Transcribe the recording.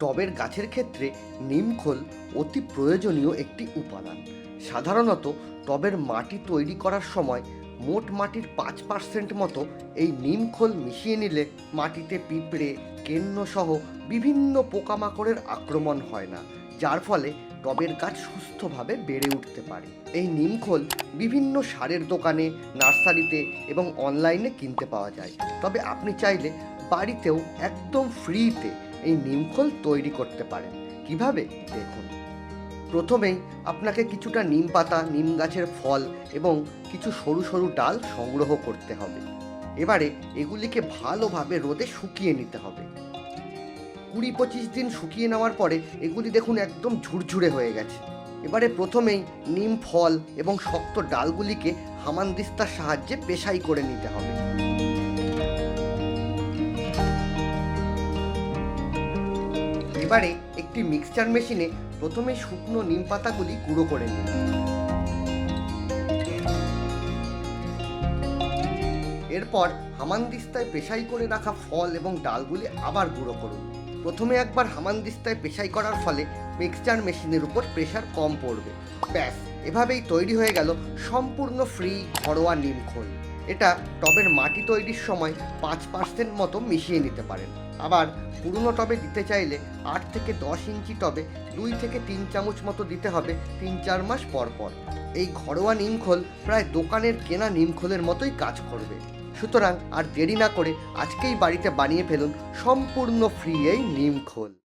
টবের গাছের ক্ষেত্রে নিমখোল অতি প্রয়োজনীয় একটি উপাদান। সাধারণত টবের মাটি তৈরি করার সময় মোট মাটির পাঁচ পার্সেন্ট মতো এই নিমখোল মিশিয়ে নিলে মাটিতে পিঁপড়ে কেন্ন সহ বিভিন্ন পোকামাকড়ের আক্রমণ হয় না, যার ফলে টবের গাছ সুস্থভাবে বেড়ে উঠতে পারে। এই নিমখোল বিভিন্ন সারের দোকানে, নার্সারিতে এবং অনলাইনে কিনতে পাওয়া যায়। তবে আপনি চাইলে বাড়িতেও একদম ফ্রিতে এই নিমখোল তৈরি করতে পারেন। কীভাবে? দেখুন। প্রথমেই আপনাকে কিছুটা নিম পাতা, নিম গাছের ফল এবং কিছু সরু সরু ডাল সংগ্রহ করতে হবে। এবারে এগুলিকে ভালোভাবে রোদে শুকিয়ে নিতে হবে। কুড়ি পঁচিশ দিন শুকিয়ে নেওয়ার পরে এগুলি দেখুন একদম ঝুরঝুরে হয়ে গেছে। এবারে প্রথমেই নিম ফল এবং শক্ত ডালগুলিকে হামানদিস্তার সাহায্যে পেশাই করে নিতে হবে। এবারে একটি মিক্সচার মেশিনে প্রথমে শুকনো নিম পাতাগুলি গুঁড়ো করে নিন। এরপর হামানদিস্তায় পেশাই করে রাখা ফল এবং ডালগুলি আবার গুঁড়ো করুন। প্রথমে একবার হামানদিস্তায় পেশাই করার ফলে মিক্সচার মেশিনের উপর প্রেশার কম পড়বে। ব্যাস, এভাবেই তৈরি হয়ে গেল সম্পূর্ণ ফ্রি ঘরোয়া নিমখোল এটা টবের মাটি তৈরির সময় পাঁচ পার্সেন্ট মতো মিশিয়ে নিতে পারেন। আবার পুরনো টবে দিতে চাইলে আট থেকে দশ ইঞ্চি টবে দুই থেকে তিন চামচ মতো দিতে হবে তিন চার মাস পর পর। এই ঘরোয়া নিমখোল প্রায় দোকানের কেনা নিমখোলের মতোই কাজ করবে। সুতরাং আর দেরি না করে আজকেই বাড়িতে বানিয়ে ফেলুন সম্পূর্ণ ফ্রি এই নিমখোল।